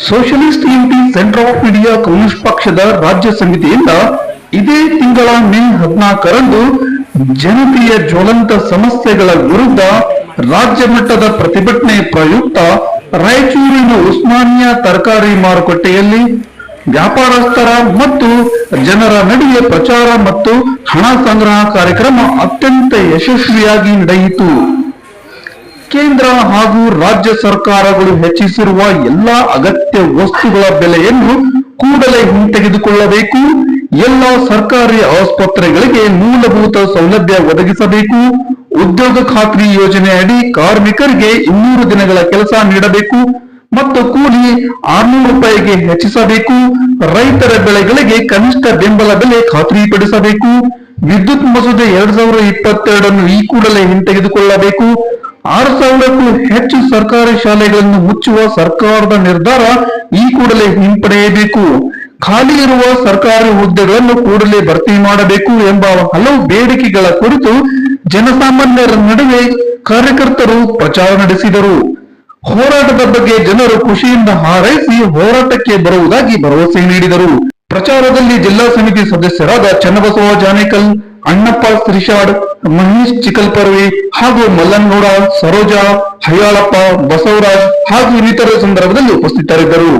Socialist unity centre of India communist ಪಕ್ಷದ ರಾಜ್ಯ ಸಮಿತಿಯಿಂದ ಇದೇ ತಿಂಗಳ ಮೇ ಹದಿನಾಲ್ಕರಂದು ಜನತೆಯ ಜ್ವಲಂತ ಸಮಸ್ಯೆಗಳ ವಿರುದ್ಧ ರಾಜ್ಯ ಮಟ್ಟದ ಪ್ರತಿಭಟನೆ ಪ್ರಯುಕ್ತ ರಾಯಚೂರಿನ ಉಸ್ಮಾನಿಯಾ ತರಕಾರಿ ಮಾರುಕಟ್ಟೆಯಲ್ಲಿ ವ್ಯಾಪಾರಸ್ಥರ ಮತ್ತು ಜನರ ನಡುವೆ ಪ್ರಚಾರ ಮತ್ತು ಹಣ ಸಂಗ್ರಹ ಕಾರ್ಯಕ್ರಮ ಅತ್ಯಂತ ಯಶಸ್ವಿಯಾಗಿ ನಡೆಯಿತು. ಕೇಂದ್ರ ಹಾಗೂ ರಾಜ್ಯ ಸರ್ಕಾರಗಳು ಹೆಚ್ಚಿಸಿರುವ ಎಲ್ಲಾ ಅಗತ್ಯ ವಸ್ತುಗಳ ಬೆಲೆಯನ್ನು ಕೂಡಲೇ ಹಿಂತೆಗೆದುಕೊಳ್ಳಬೇಕು. ಎಲ್ಲ ಸರ್ಕಾರಿ ಆಸ್ಪತ್ರೆಗಳಿಗೆ ಮೂಲಭೂತ ಸೌಲಭ್ಯ ಒದಗಿಸಬೇಕು. ಉದ್ಯೋಗ ಖಾತ್ರಿ ಯೋಜನೆ ಅಡಿ ಕಾರ್ಮಿಕರಿಗೆ ಇನ್ನೂರು ದಿನಗಳ ಕೆಲಸ ನೀಡಬೇಕು. ಮತ್ತು ಕೂಲಿ ಆರ್ನೂರು ರೂಪಾಯಿಗೆ ಹೆಚ್ಚಿಸಬೇಕು. ರೈತರ ಬೆಳೆಗಳಿಗೆ ಕನಿಷ್ಠ ಬೆಂಬಲ ಬೆಲೆ ಖಾತ್ರಿಪಡಿಸಬೇಕು. ವಿದ್ಯುತ್ ಮಸೂದೆ ಎರಡ್ ಸಾವಿರದ ಇಪ್ಪತ್ತೆರಡನ್ನು ಈ ಕೂಡಲೇ ಹಿಂತೆಗೆದುಕೊಳ್ಳಬೇಕು. ಆರು ಸಾವಿರಕ್ಕೂ ಹೆಚ್ಚು ಸರ್ಕಾರಿ ಶಾಲೆಗಳನ್ನು ಮುಚ್ಚುವ ಸರ್ಕಾರದ ನಿರ್ಧಾರ ಈ ಕೂಡಲೇ ಹಿಂಪಡೆಯಬೇಕು. ಖಾಲಿ ಇರುವ ಸರ್ಕಾರಿ ಹುದ್ದೆಗಳನ್ನು ಕೂಡಲೇ ಭರ್ತಿ ಮಾಡಬೇಕು ಎಂಬ ಹಲವು ಬೇಡಿಕೆಗಳ ಕುರಿತು ಜನಸಾಮಾನ್ಯರ ನಡುವೆ ಕಾರ್ಯಕರ್ತರು ಪ್ರಚಾರ ನಡೆಸಿದರು. ಹೋರಾಟದ ಬಗ್ಗೆ ಜನರು ಖುಷಿಯಿಂದ ಹಾರೈಸಿ ಹೋರಾಟಕ್ಕೆ ಬರುವುದಾಗಿ ಭರವಸೆ ನೀಡಿದರು. ಪ್ರಚಾರದಲ್ಲಿ ಜಿಲ್ಲಾ ಸಮಿತಿ ಸದಸ್ಯರಾದ ಚನ್ನಬಸವ ಜಾನೇಕಲ್, ಅಣ್ಣಪ್ಪ ಶ್ರೀಶಾಡ್ ಮಹೇಶ್ ಚಿಕಲ್ಪರ್ವಿ ಹಾಗೂ ಮಲ್ಲನ್ನಗೌಡ ಸರೋಜಾ, ಹಯಾಳಪ್ಪ, ಬಸವರಾಜ್ ಹಾಗೂ ಇನ್ನಿತರ ಸಂದರ್ಭದಲ್ಲಿ ಉಪಸ್ಥಿತರಿದ್ದರು.